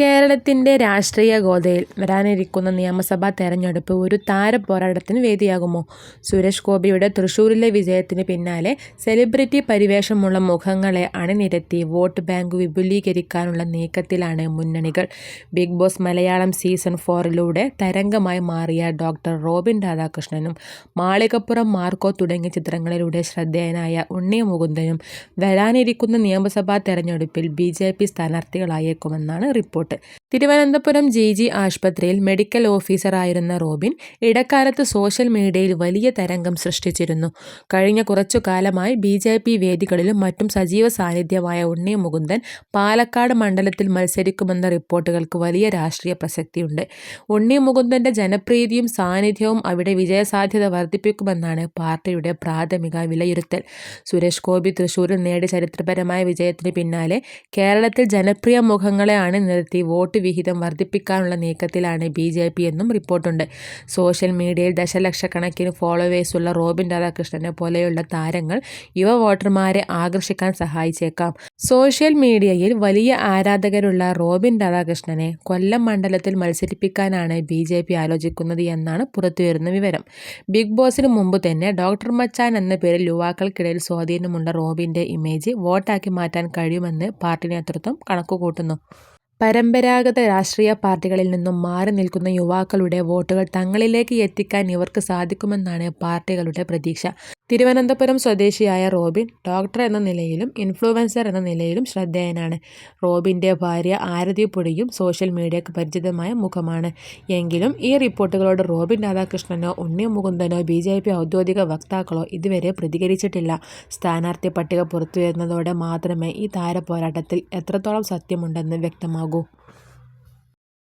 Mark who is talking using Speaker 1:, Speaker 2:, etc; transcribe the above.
Speaker 1: കേരളത്തിന്റെ രാഷ്ട്രീയ ഗോതയിൽ വരാനിരിക്കുന്ന നിയമസഭാ തെരഞ്ഞെടുപ്പ് ഒരു താരപോരാട്ടത്തിന് വേദിയാകുമോ? സുരേഷ് ഗോപിയുടെ തൃശൂരിലെ വിജയത്തിന് പിന്നാലെ സെലിബ്രിറ്റി പരിവേഷമുള്ള മുഖങ്ങളെ അണിനിരത്തി വോട്ട് ബാങ്ക് വിപുലീകരിക്കാനുള്ള നീക്കത്തിലാണ് മുന്നണികൾ. ബിഗ് ബോസ് മലയാളം സീസൺ ഫോറിലൂടെ തരംഗമായി മാറിയ ഡോക്ടർ റോബിൻ രാധാകൃഷ്ണനും മാളികപ്പുറം മാർക്കോ തുടങ്ങിയ ചിത്രങ്ങളിലൂടെ ശ്രദ്ധേയനായ ഉണ്ണി മുകുന്ദനും വരാനിരിക്കുന്ന നിയമസഭാ തെരഞ്ഞെടുപ്പിൽ BJP സ്ഥാനാർത്ഥികളായേക്കുമെന്നാണ് report. Support Thiruvananthapuram G. G ആശുപത്രിയിൽ മെഡിക്കൽ ഓഫീസറായിരുന്ന റോബിൻ ഇടക്കാലത്ത് സോഷ്യൽ മീഡിയയിൽ വലിയ തരംഗം സൃഷ്ടിച്ചിരുന്നു. കഴിഞ്ഞ കുറച്ചു കാലമായി ബി ജെ പി വേദികളിലും മറ്റും സജീവ സാന്നിധ്യമായ ഉണ്ണി മുകുന്ദൻ പാലക്കാട് മണ്ഡലത്തിൽ മത്സരിക്കുമെന്ന റിപ്പോർട്ടുകൾക്ക് വലിയ രാഷ്ട്രീയ പ്രസക്തിയുണ്ട്. ഉണ്ണി മുകുന്ദന്റെ ജനപ്രീതിയും സാന്നിധ്യവും അവിടെ വിജയസാധ്യത വർദ്ധിപ്പിക്കുമെന്നാണ് പാർട്ടിയുടെ പ്രാഥമിക വിലയിരുത്തൽ. സുരേഷ് ഗോപി തൃശൂരിൽ നേടിയ ചരിത്രപരമായ വിജയത്തിന് പിന്നാലെ കേരളത്തിൽ ജനപ്രിയ മുഖങ്ങളെ നിർത്തി വോട്ട് വിഹിതം വർദ്ധിപ്പിക്കാനുള്ള നീക്കത്തിലാണ് ബി ജെ പി എന്നും റിപ്പോർട്ടുണ്ട്. സോഷ്യൽ മീഡിയയിൽ ദശലക്ഷക്കണക്കിന് ഫോളോവേഴ്സുള്ള റോബിൻ രാധാകൃഷ്ണനെ പോലെയുള്ള താരങ്ങൾ യുവ വോട്ടർമാരെ ആകർഷിക്കാൻ സഹായിച്ചേക്കാം. സോഷ്യൽ മീഡിയയിൽ വലിയ ആരാധകരുള്ള റോബിൻ രാധാകൃഷ്ണനെ കൊല്ലം മണ്ഡലത്തിൽ മത്സരിപ്പിക്കാനാണ് ബി ജെ പി ആലോചിക്കുന്നത് എന്നാണ് പുറത്തുവരുന്ന വിവരം. ബിഗ് ബോസിന് മുമ്പ് തന്നെ ഡോക്ടർ മച്ചാൻ എന്ന പേരിൽ യുവാക്കൾക്കിടയിൽ സ്വാധീനമുള്ള റോബിന്റെ ഇമേജ് വോട്ടാക്കി മാറ്റാൻ കഴിയുമെന്ന് പാർട്ടി നേതൃത്വം കണക്കുകൂട്ടുന്നു. പരമ്പരാഗത രാഷ്ട്രീയ പാർട്ടികളിൽ നിന്നും മാറി നിൽക്കുന്ന യുവാക്കളുടെ വോട്ടുകൾ തങ്ങളിലേക്ക് എത്തിക്കാൻ ഇവർക്ക് സാധിക്കുമെന്നാണ് പാർട്ടികളുടെ പ്രതീക്ഷ. തിരുവനന്തപുരം സ്വദേശിയായ റോബിൻ ഡോക്ടർ എന്ന നിലയിലും ഇൻഫ്ലുവൻസർ എന്ന നിലയിലും ശ്രദ്ധേയനാണ്. റോബിന്റെ ഭാര്യ ആരതി പൊടിയും സോഷ്യൽ മീഡിയക്ക് പരിചിതമായ മുഖമാണ്. എങ്കിലും ഈ റിപ്പോർട്ടുകളോട് റോബിൻ രാധാകൃഷ്ണനോ ഉണ്ണി മുകുന്ദനോ പി ഔദ്യോഗിക വക്താക്കളോ ഇതുവരെ പ്രതികരിച്ചിട്ടില്ല. സ്ഥാനാർത്ഥി പട്ടിക പുറത്തുവരുന്നതോടെ മാത്രമേ ഈ താരപോരാട്ടത്തിൽ എത്രത്തോളം സത്യമുണ്ടെന്ന് വ്യക്തമാകൂ.